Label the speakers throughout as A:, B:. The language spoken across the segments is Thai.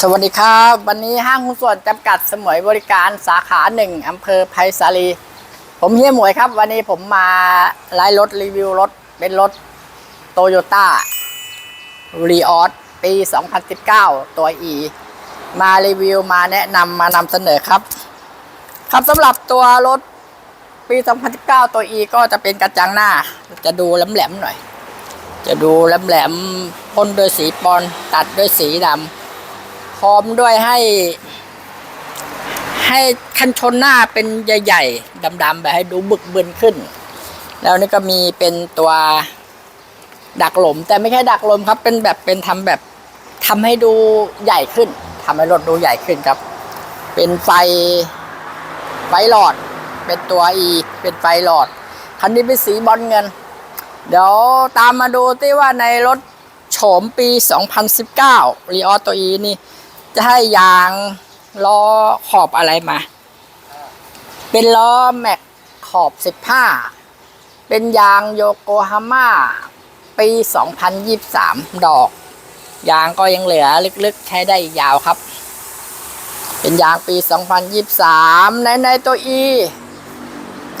A: สวัสดีครับ วันนี้ห้างหุ้นส่วนจำกัดสมวยบริการสาขาหนึ่งอำเภอไผ่สาลี ผมเฮียหมวยครับ วันนี้ผมมาไลฟ์รถรีวิวรถ เป็นรถโตโยต้ารีออสปี 2019 ตัว E มารีวิวมาแนะนำมานำเสนอครับ ครับสำหรับตัวรถปี 2019 ตัว E ก็จะเป็นกระจังหน้า จะดูแหลมๆหน่อย จะดูแหลมๆพ่นด้วยสีปอนตัดด้วยสีดำ พร้อมด้วยให้ ให้คันชนหน้าเป็นใหญ่ ๆดำๆแบบให้ดูบึกบึนขึ้น แล้วนี่ก็มีเป็นตัวดักหลม แต่ไม่ใช่ดักหลมครับ เป็นแบบเป็นทำแบบทำให้ดูใหญ่ขึ้นทำให้รถดูใหญ่ขึ้นครับ เป็นไฟไฟหลอด เป็นตัว E เป็นไฟหลอด คันนี้เป็นสีบอลเงิน เดี๋ยวตามมาดูที่ว่าในรถโฉมปี 2019รีออตัวอีนี่ จะให้ยางล้อขอบอะไรมา เป็นล้อแม็กขอบ15เป็นยางโยโกฮาม่าปี2023ดอก ยางก็ยังเหลือลึกๆ ใช้ได้ยาวครับ เป็นยางปี 2023 ในในตัว E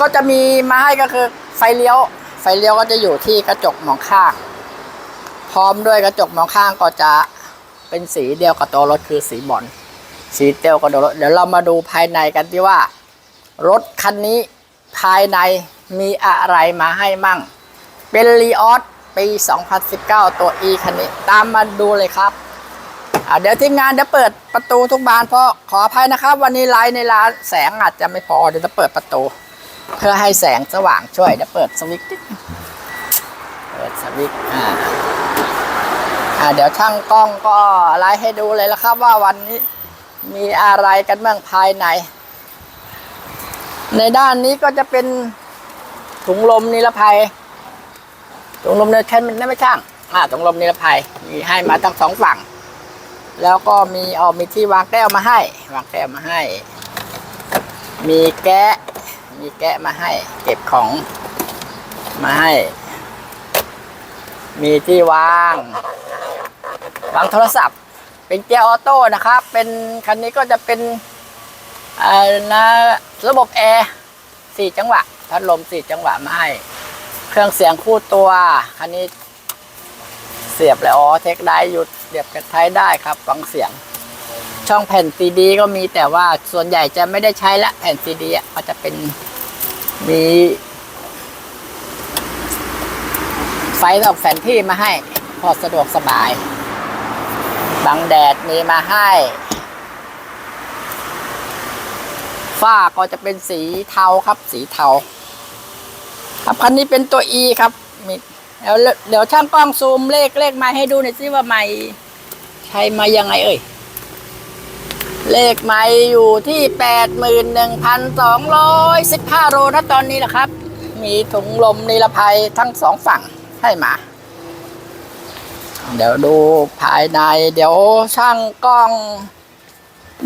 A: ก็จะมีมาให้ก็คือไฟเลี้ยว ไฟเลี้ยวก็จะอยู่ที่กระจกมองข้าง พร้อมด้วยกระจกมองข้างก็จะ เป็นสีเดียวกับตัวรถคือสีบอลสีเดียวกับตัวรถเดี๋ยวเรามาดูภายในกันที่ว่า รถคันนี้ภายในมีอะไรมาให้มั่ง เป็นรีออสปี 2019 ตัว E คันนี้ ตามมาดูเลยครับเดี๋ยวทีมงานจะเปิดประตูทุกบานเพราะขออภัยนะครับ วันนี้ไลฟ์ในร้านแสงอาจจะไม่พอเดี๋ยวจะเปิดประตู เพื่อให้แสงสว่างช่วยเดี๋ยวเปิดสวิตช์เปิดสวิตช์อ่า อ่าเดี๋ยวช่างกล้องก็ไลฟ์ให้ดูเลยล้วครับ ว่าวันนี้มีอะไรกันบ้างภายใน ในด้านนี้ก็จะเป็นถุงลมนิรภัยถุงลมเนี่ยใช้มันไม่ช่างอ่าถุงลมนิรภัยมีให้มาทั้งสองฝั่ง แล้วก็มีเอมีที่วางแก้วมาให้ วางแก้วมาให้ มีแกะมีแกะมาให้ เก็บของมาให้ มีที่วางวางโทรศัพท์ เป็นเกียร์ออโต้นะครับ เป็นคันนี้ก็จะเป็นนะระบบแอร์สี่จังหวะ พัดลมสี่จังหวะมาให้ เครื่องเสียงคู่ตัว คันนี้ เสียบแล้วอ๋อเทคได้หยุดเสียบกับไทยได้ครับฟังเสียง ช่องแผ่นซีดีก็มีแต่ว่าส่วนใหญ่จะไม่ได้ใช้ละแผ่นซีดีอะก็จะเป็นมี ไฟสองแผนที่มาให้ พอสะดวกสบายบังแดดมีมาให้ฝ้าก็จะเป็นสีเทาครับ สีเทา ครับคันนี้เป็นตัว E ครับมีเดี๋ยวเดี๋ยวช่างกล้องซูมเลขเลขไม้ให้ดูหน่อยสิว่าไม้ใช้มายังไงเอ่ย เลขไม้อยู่ที่แปดหมื่นหนึ่งพันสองร้อยสิบห้าโลนะตอนนี้แหละครับ มีถุงลมนิรภัยทั้งสองฝั่ง ให้มา เดี๋ยวดูภายใน เดี๋ยวช่างกล้อง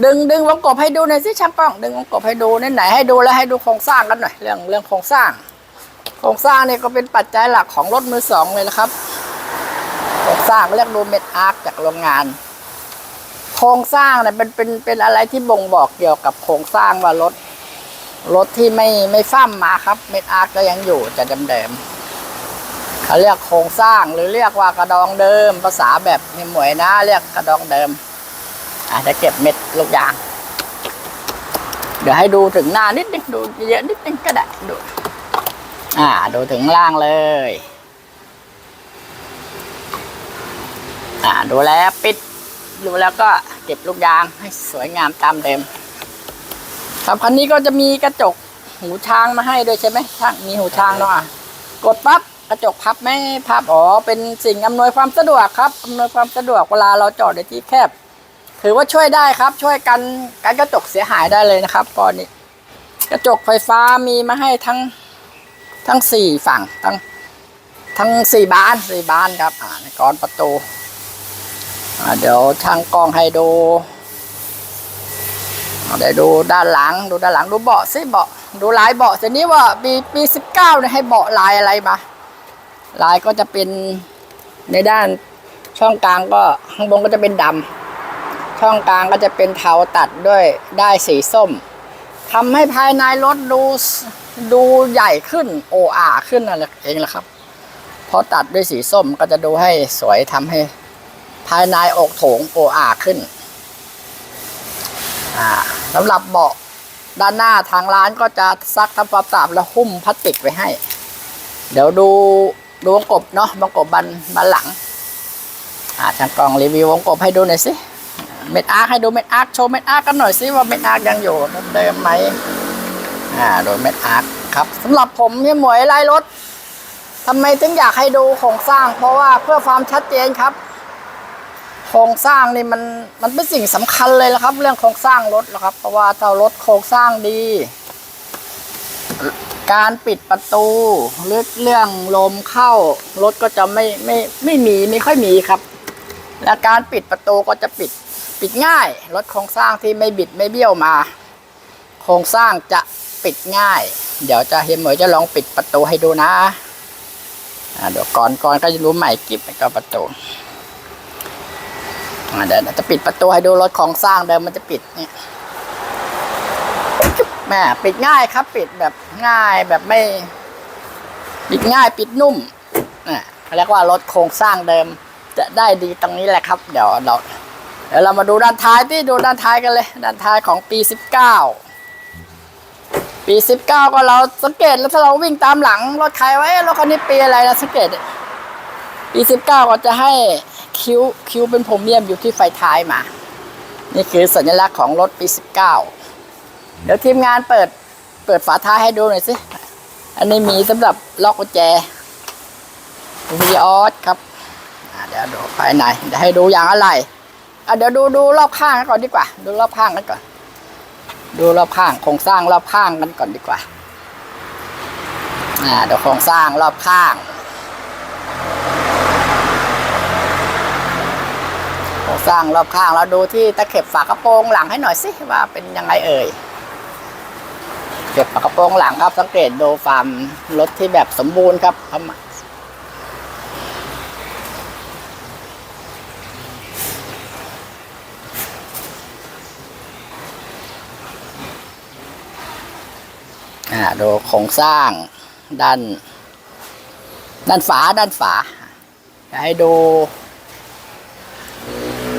A: ดึงดึงวงกบให้ดูหน่อยสิช่างกล้อง ดึงวงกบให้ดูนี่ไหนให้ดูแล้วให้ดูโครงสร้างกันหน่อยเรื่องเรื่องโครงสร้าง โครงสร้างเนี่ยก็เป็นปัจจัยหลักของรถมือสองเลยนะครับ โครงสร้างเรียกดูเม็ดอาร์คจากโรงงาน โครงสร้างเนี่ยเป็นเป็นเป็นอะไรที่บ่งบอกเกี่ยวกับโครงสร้างว่ารถรถที่ไม่ไม่ฟ้ามมาครับ เม็ดอาร์คก็ยังอยู่จะเดิมๆ เขาเรียกโครงสร้างหรือเรียกว่ากระดองเดิม ภาษาแบบนี่หมวยนะเรียกกระดองเดิมอาจจะเก็บเม็ดลูกยาง เดี๋ยวให้ดูถึงหน้านิดนึงดูเยอะนิดนึงก็ได้ดูอ่าดูถึงล่างเลย อ่าดูแล้วปิดดูแล้วก็เก็บลูกยางให้สวยงามตามเดิมครับคันนี้ก็จะมีกระจกหูช้างมาให้ด้วยใช่ไหมช่างมีหูช้างเนาะกดปั๊บ กระจกพับไม่พับอ๋อเป็นสิ่งอำนวยความสะดวกครับอำนวยความสะดวกเวลาเราจอดในที่แคบ ถือว่าช่วยได้ครับ ช่วยกันการกระจกเสียหายได้เลยนะครับตอนนี้ กระจกไฟฟ้ามีมาให้ทั้งทั้งสี่ฝั่งทั้งทั้งสี่บานสี่บานครับ อ่าในกรอนประตูอ่าเดี๋ยวช่างกล้องให้ดูอ่าเดี๋ยวดูด้านหลังดูด้านหลังดูเบาะสิเบาะดูลายเบาะทีนี้ว่าปีปีสิบเก้าเนี่ยให้เบาะลายอะไรมา ลายก็จะเป็นในด้านช่องกลางก็ข้างบนก็จะเป็นดำช่องกลางก็จะเป็นเทาตัดด้วยได้สีส้มทำให้ภายในรถดูดูใหญ่ขึ้นโออาขึ้นนั่นเองแหละครับเพราะตัดด้วยสีส้มก็จะดูให้สวยทำให้ภายในอกโถงโออาขึ้นอ่าสำหรับเบาะด้านหน้าทางร้านก็จะซักทำความสะอาดแล้วหุ้มพลาสติกไว้ให้ เดี๋ยวดู ดูวงกบเนาะวงกบบันบันหลังอ่าทางกล่องรีวิววงกบให้ดูหน่อยสิเม็ดอาร์คให้ดูเม็ดอาร์คโชว์เม็ดอาร์คกันหน่อยสิว่าเม็ดอาร์คยังอยู่เดิมไหมอ่าโดยเม็ดอาร์คครับสำหรับผมเนี่ยหมวยไล่รถทำไมถึงอยากให้ดูโครงสร้าง เพราะว่าเพื่อความชัดเจนครับโครงสร้างนี่มันมันเป็นสิ่งสำคัญเลยละครับ เรื่องโครงสร้างรถนะครับ เพราะว่าถ้ารถโครงสร้างดี การปิดประตูหรือเรื่องลมเข้ารถก็จะไม่ไม่ไม่มีไม่ค่อยมีครับ และการปิดประตูก็จะปิดปิดง่ายรถโครงสร้างที่ไม่บิดไม่เบี้ยวมา โครงสร้างจะปิดง่าย เดี๋ยวจะเฮียเหมยจะลองปิดประตูให้ดูนะเดี๋ยวก่อนก่อนก็จะรู้ใหม่กิบก็ประตูเดี๋ยวจะปิดประตูให้ดูรถโครงสร้างเดิมมันจะปิดเนี่ย แม่ปิดง่ายครับ ปิดแบบง่ายแบบไม่ ปิดง่ายปิดนุ่มอะเรียกว่ารถโครงสร้างเดิม จะได้ดีตรงนี้แหละครับ เดี๋ยวเราเดี๋ยวเรามาดูด้านท้ายที่ดูด้านท้ายกันเลย ด้านท้ายของปี 19 ปี 19 ก็เราสังเกตแล้วถ้าเราวิ่งตามหลังรถใครไว้รถคันนี้ปีอะไรนะสังเกตปี 19 ก็จะให้คิ้วคิ้วเป็นพรมเมียมอยู่ที่ไฟท้ายมา นี่คือสัญลักษณ์ของรถปี 19 เดี๋ยวทีมงานเปิด เปิดฝาท้ายให้ดูหน่อยสิ อันนี้มีสำหรับล็อกกุญแจวีออสครับเดี๋ยวดูภายในเดี๋ยวให้ดูอย่างอะไรอะเดี๋ยวดูดูรอบข้างกันก่อนดีกว่า ดูรอบข้างกันก่อน ดูรอบข้างโครงสร้างรอบข้างกันก่อนดีกว่าอ่าเดี๋ยวโครงสร้างรอบข้าง โครงสร้างรอบข้างเราดูที่ตะเข็บฝากระโปรงหลังให้หน่อยสิว่าเป็นยังไงเอ่ย ก็บฝากระโปรงหลังครับ สังเกตดูฟาร์มรถที่แบบสมบูรณ์ครับประมาอ่าดูโครงสร้างด้าน ด้านฝาด้านฝาจะให้ดู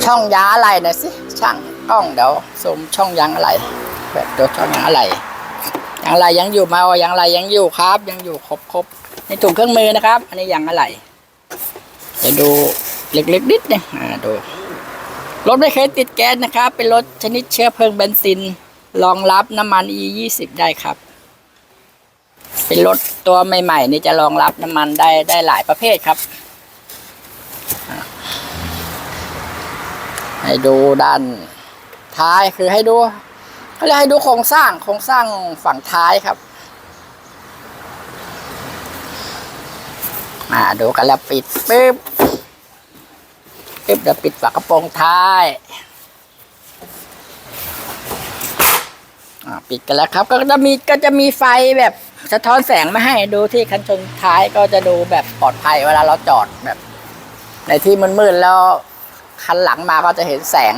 A: ช่องยางอะไรหน่อยสิช่างกล้องเดี๋ยวซูมช่องยางอะไรแบบตัวช่องยางอะไร ยางไรยังอยู่มาอายางไรยังอยู่ครับ ยังอยู่ครบครบในถุงเครื่องมือนะครับ อันนี้ยางอะไรเดี๋ยวดูเล็กๆนิดนึงอ่าดูรถไม่เคยติดแก๊สนะครับ เป็นรถชนิดเชื้อเพลิงเบนซินรองรับน้ำมัน E 2 0ได้ครับ เป็นรถตัวใหม่ ๆ นี่จะรองรับน้ำมันได้ได้หลายประเภทครับให้ดูด้านท้ายคือให้ดู ก็เลยกให้ดูโครงสร้างโครงสร้างฝั่งท้ายครับมาดูกันแล้วปิดปึ๊บปึ๊บเดี๋ยวปิดฝากระโปรงท้ายปิดกันแล้วครับ ก็จะมีก็จะมีไฟแบบสะท้อนแสงมาให้ดูที่คันชนท้ายก็จะดูแบบปลอดภัยเวลาเราจอดแบบ ในที่มืดๆแล้วคันหลังมาก็จะเห็นแสง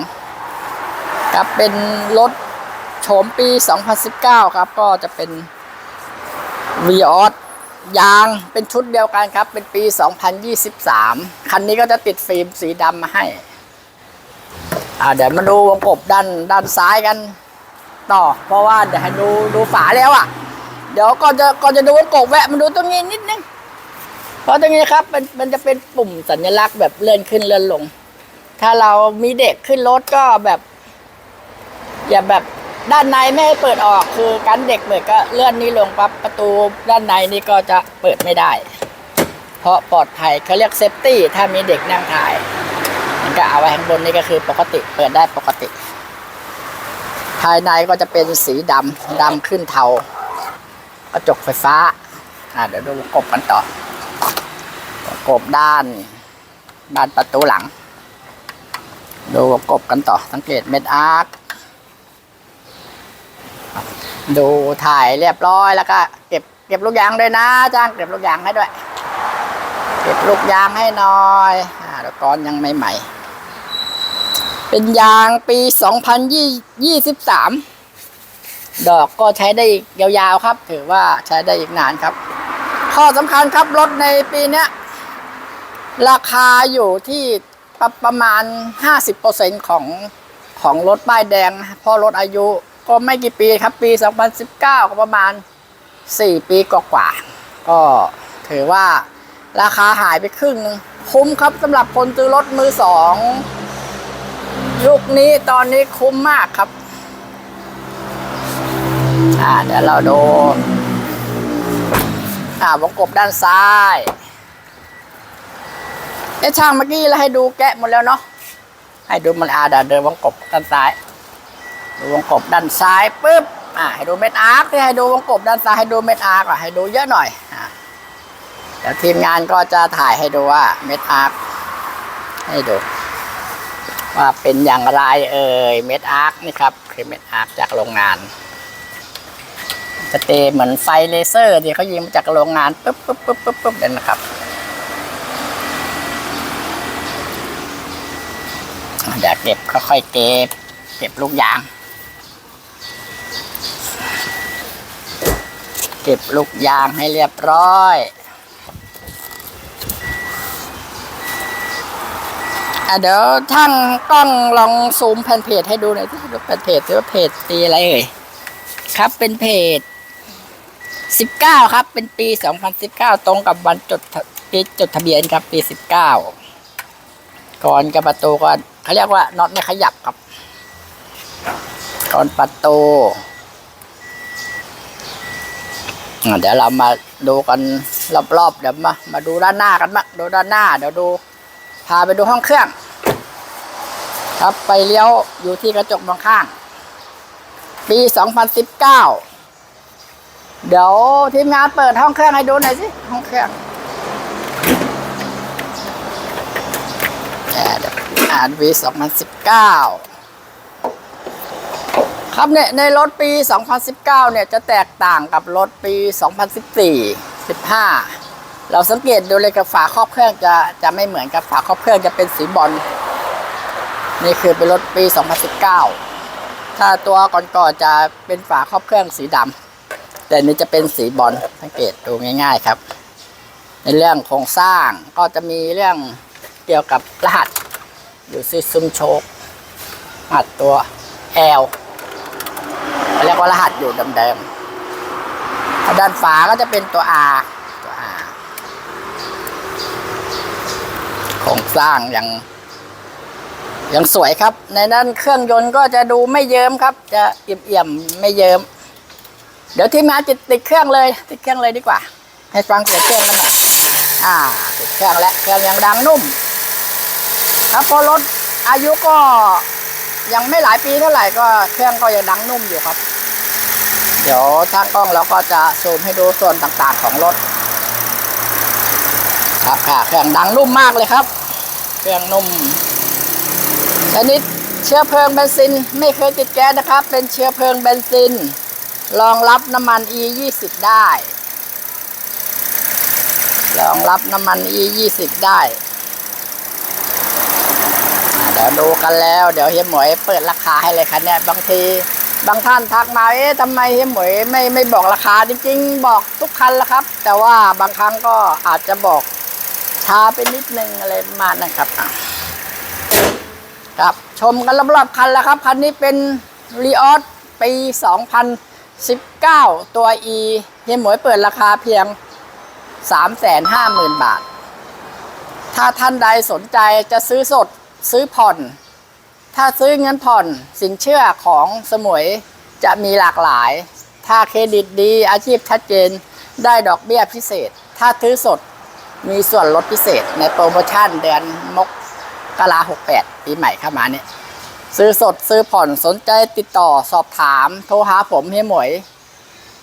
A: ครับเป็นรถ โฉมปี 2019 ครับ ก็จะเป็น v ีออสยางเป็นชุดเดียวกันครับ เป็นปี 2023 คันนี้ก็จะติดฟิล์มสีดำมาให้ อ่าเดี๋ยวมาดูวงกบด้านด้านซ้ายกัน ต่อ เพราะว่าเดี๋ยวให้ดูดูฝาแล้วอะ เดี๋ยวก่อนจะก่อนจะดูวงกบแวะมาดูตรงนี้นิดนึงเพราะตรงนี้ครับมันมันจะเป็นปุ่มสัญลักษณ์แบบเลื่อนขึ้นเลื่อนลง ถ้าเรามีเด็กขึ้นรถก็แบบ อย่าแบบ ด้านในไม่ให้เปิดออกคือกันเด็กเปิดก็เลื่อนนี้ลงปั๊บประตูด้านในนี่ก็จะเปิดไม่ได้ เพราะปลอดภัยเขาเรียกเซฟตี้ถ้ามีเด็กนั่งถ่าย มันก็เอาไว้ข้างบนนี่ก็คือปกติเปิดได้ปกติ ภายในก็จะเป็นสีดำดำขึ้นเทากระจกไฟฟ้าอ่าเดี๋ยวดูกบกันต่อกบด้านด้านประตูหลัง ดูกบกันต่อสังเกตเม็ดอาร์ค ดูถ่ายเรียบร้อยแล้วก็ เก็บเก็บลูกยางด้วยนะจ้างเก็บลูกยางให้ด้วย เก็บลูกยางให้หน่อยอ่าเดี๋ยวก่อนยังใหม่ๆเป็นยางปีสองพันยี่สิบสามดอกก็ใช้ได้อีกยาวๆครับ ถือว่าใช้ได้อีกนานครับ ข้อสำคัญครับรถในปีนี้ราคาอยู่ที่ประประมาณ 50%ของของรถป้ายแดงเพราะรถอายุ ก็ไม่กี่ปีครับปี 2019 ก็ประมาณ 4 ปีกว่าๆก็ถือว่าราคาหายไปครึ่งหนึงคุ้มครับสำหรับคนซื้อรถมือสองยุคนี้ตอนนี้คุ้มมากครับ อ่าเดี๋ยวเราดูอ่าวงกบด้านซ้ายเอ๊ะช่างเมื่อกี้เราให้ดูแกะหมดแล้วเนาะให้ดูมันอาดยวเดินวงกบด้านซ้าย ดูวงกบด้านซ้ายปุ๊บอ่าให้ดูเม็ดอาร์คให้ดูวงกบด้านซ้ายให้ดูเม็ดอาร์คอะให้ดูเยอะหน่อยอ่าเดี๋ยวทีมงานก็จะถ่ายให้ดูว่าเม็ดอาร์คให้ดู ว่าเป็นอย่างไรเอ่ยเม็ดอาร์คนี่ครับคือเม็ดอาร์คจากโรงงานสเตเหมือนไฟเลเซอร์ที่เขายิงมาจากโรงงานปุ๊บปุ๊บปุ๊บปุ๊บปุ๊บเนี่ยนะครับอะเดี๋ยวเก็บค่อยๆเก็บ เก็บลูกยาง เก็บลูกยางให้เรียบร้อยอะเดี๋ยวช่างกล้องลองซูมแผ่นเพจให้ดูหน่อยที่ดูแผ่นเพจที่ว่าเพจตีอะไรเอ่ยครับเป็นเพจสิบเก้าครับ เป็นปีสองพันสิบเก้าตรงกับวันจดทะปีจดทะเบียนครับ ปีสิบเก้าก่อนกับประตูก็เขาเรียกว่าน็อตไม่ขยับครับ ก่อนประตู เดี๋ยวเรามาดูกันรอบๆเดี๋ยวมามาดูด้านหน้ากันมางดูด้านหน้า เดี๋ยวดู พาไปดูห้องเครื่อง ครับไปเลี้ยวอยู่ที่กระจกมองข้าง ปีสองพันสิบเก้าเดี๋ยวทีมงานเปิดห้องเครื่องให้ดูหน่อยสิห้องเครื่องอ่าเดี๋ยวอ่านปี2019 ครับเนี่ยในรถปี 2019 เนี่ยจะแตกต่างกับรถปี 2014 15 เราสังเกตดูเลยกับฝาครอบเครื่องจะจะไม่เหมือนกับฝาครอบเครื่องจะเป็นสีบอลนี่คือเป็นรถปี 2019 ถ้าตัวก่อนๆจะเป็นฝาครอบเครื่องสีดำแต่นี้จะเป็นสีบอลสังเกตดูง่าย ๆครับ ในเรื่องโครงสร้างก็จะมีเรื่องเกี่ยวกับรหัสอยู่ซีซุมโชกรหัสตัว L เรียกว่ารหัสอยู่เดิมๆด้านฝาก็จะเป็นตัว R ตัว R โครงสร้างยังยังสวยครับ ในนั้นเครื่องยนต์ก็จะดูไม่เยิ้มครับ จะเอี่ยมๆไม่เยิ้ม เดี๋ยวทีมงานติดติดเครื่องเลย ติดเครื่องเลยดีกว่า ให้ฟังเสียงเครื่องกันหน่อยอ่าติดเครื่องและเครื่องยังดังนุ่ม ครับพอรถอายุก็ยังไม่หลายปีเท่าไหร่ก็เครื่องก็ยังดังนุ่มอยู่ครับ เดี๋ยวทางกล้องเราก็จะซูมให้ดูส่วนต่างๆของรถ ครับค่ะเครื่องดังนุ่มมากเลยครับ เครื่องนุ่มชนิดเชื้อเพลิงเบนซินไม่เคยติดแก๊สนะครับ เป็นเชื้อเพลิงเบนซิน รองรับน้ำมัน E 20ได้ รองรับน้ำมัน E 20ได้เดี๋ยวดูกันแล้ว เดี๋ยวเฮียหมวยเปิดราคาให้เลยคันเนี่ยบางที บางท่านทักมาเอ๊ะทำไมเฮียหมวยไม่ไม่บอกราคาจริงๆ บอกทุกคันแล้วครับ แต่ว่าบางครั้งก็อาจจะบอกช้าไปนิดนึงอะไรประมาณนั้นครับครับ ชมกันรอบๆคันแล้วครับ คันนี้เป็นรีออสปี 2019 ตัว E เฮียหมวยเปิดราคาเพียง 350,000 บาท ถ้าท่านใดสนใจจะซื้อสดซื้อผ่อน ถ้าซื้อเงินผ่อนสินเชื่อของสมุยจะมีหลากหลาย ถ้าเครดิตดีอาชีพชัดเจนได้ดอกเบี้ยพิเศษ ถ้าซื้อสดมีส่วนลดพิเศษในโปรโมชั่นเดือนมกราหกแปดปีใหม่เข้ามาเนี่ยซื้อสดซื้อผ่อนสนใจติดต่อสอบถาม โทรหาผมเฮียหมวย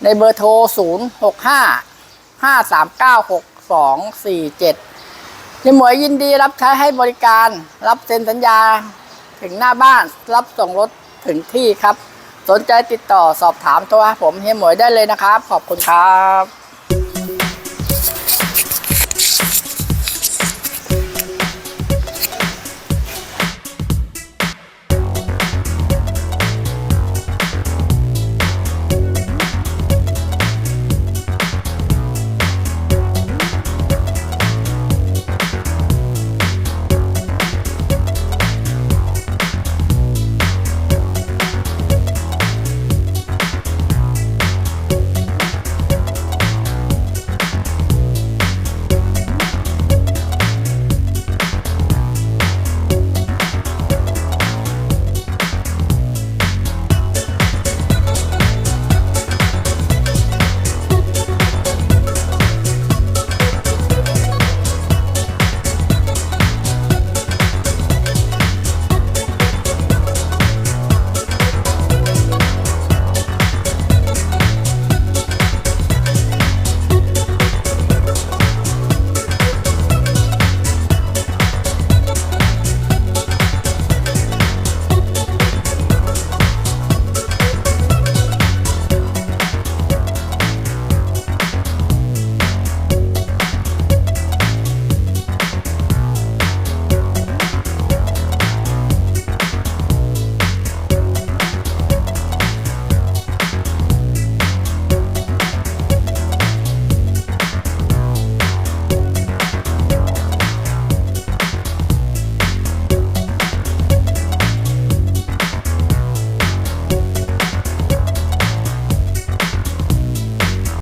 A: ในเบอร์โทร 0 6 5 5 3 9 6 2 4 7เฮียหมวยยินดีรับใช้ให้บริการรับเซ็นสัญญา ถึงหน้าบ้านรับส่งรถถึงที่ครับ สนใจติดต่อสอบถามโทรหาผมเฮียหมวยได้เลยนะครับ ขอบคุณครับ